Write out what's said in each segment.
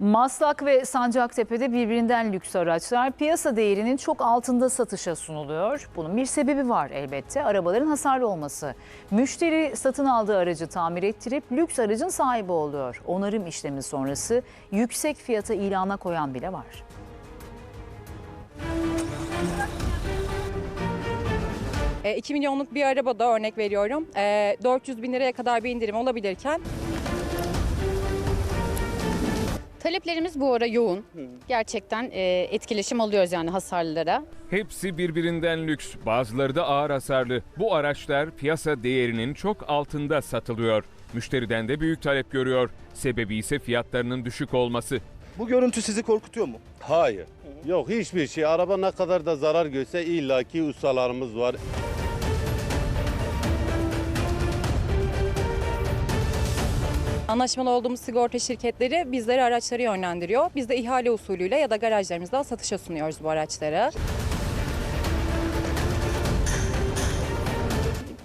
Maslak ve Sancaktepe'de birbirinden lüks araçlar piyasa değerinin çok altında satışa sunuluyor. Bunun bir sebebi var elbette arabaların hasarlı olması. Müşteri satın aldığı aracı tamir ettirip lüks aracın sahibi oluyor. Onarım işlemi sonrası yüksek fiyata ilana koyan bile var. E, 2 milyonluk bir arabada örnek veriyorum. e, 400 bin liraya kadar bir indirim olabilirken Taleplerimiz bu ara yoğun. Gerçekten e, etkileşim alıyoruz yani hasarlılara. Hepsi birbirinden lüks, bazıları da ağır hasarlı. Bu araçlar piyasa değerinin çok altında satılıyor. Müşteriden de büyük talep görüyor. Sebebi ise fiyatlarının düşük olması. Bu görüntü sizi korkutuyor mu? Hayır. Yok hiçbir şey. Araba ne kadar da zarar görse illaki ustalarımız var. Anlaşmalı olduğumuz sigorta şirketleri bizleri araçları yönlendiriyor. Biz de ihale usulüyle ya da garajlarımızdan satışa sunuyoruz bu araçları.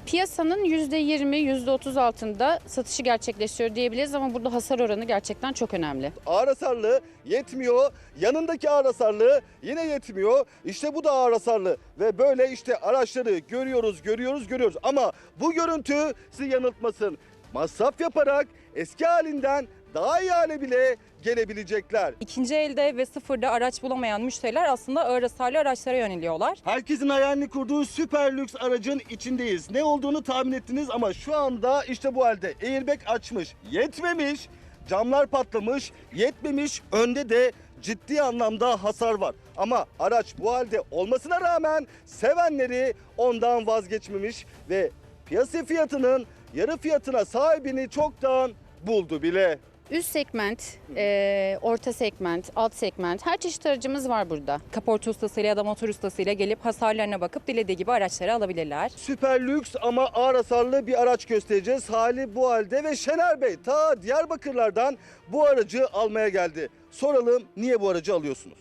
Piyasanın %20, %30 altında satışı gerçekleşiyor diyebiliriz ama burada hasar oranı gerçekten çok önemli. Ağır hasarlı yetmiyor. Yanındaki ağır hasarlı yine yetmiyor. İşte bu da ağır hasarlı. Ve böyle işte araçları görüyoruz, görüyoruz, görüyoruz. Ama bu görüntü sizi yanıltmasın. Masraf yaparak eski halinden daha iyi hale bile gelebilecekler. İkinci elde ve sıfırda araç bulamayan müşteriler aslında ağır hasarlı araçlara yöneliyorlar. Herkesin hayalini kurduğu süper lüks aracın içindeyiz. Ne olduğunu tahmin ettiniz ama şu anda işte bu halde. Airbag açmış, yetmemiş, camlar patlamış, yetmemiş, önde de ciddi anlamda hasar var. Ama araç bu halde olmasına rağmen sevenleri ondan vazgeçmemiş ve piyasa fiyatının yarı fiyatına sahibini çoktan buldu bile. Üst segment, e, orta segment, alt segment her çeşit aracımız var burada. Kaporta ustasıyla ya da motor ustasıyla gelip hasarlarına bakıp dilediği gibi araçları alabilirler. Süper lüks ama ağır hasarlı bir araç göstereceğiz. Hali bu halde ve Şener Bey ta Diyarbakırlardan bu aracı almaya geldi. Soralım niye bu aracı alıyorsunuz?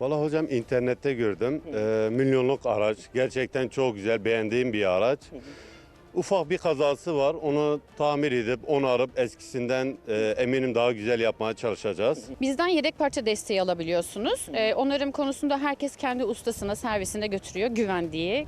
Valla hocam internette gördüm. Ee, milyonluk araç. Gerçekten çok güzel, beğendiğim bir araç. Ufak bir kazası var. Onu tamir edip, onarıp eskisinden e, eminim daha güzel yapmaya çalışacağız. Bizden yedek parça desteği alabiliyorsunuz. E, onarım konusunda herkes kendi ustasına, servisine götürüyor güvendiği.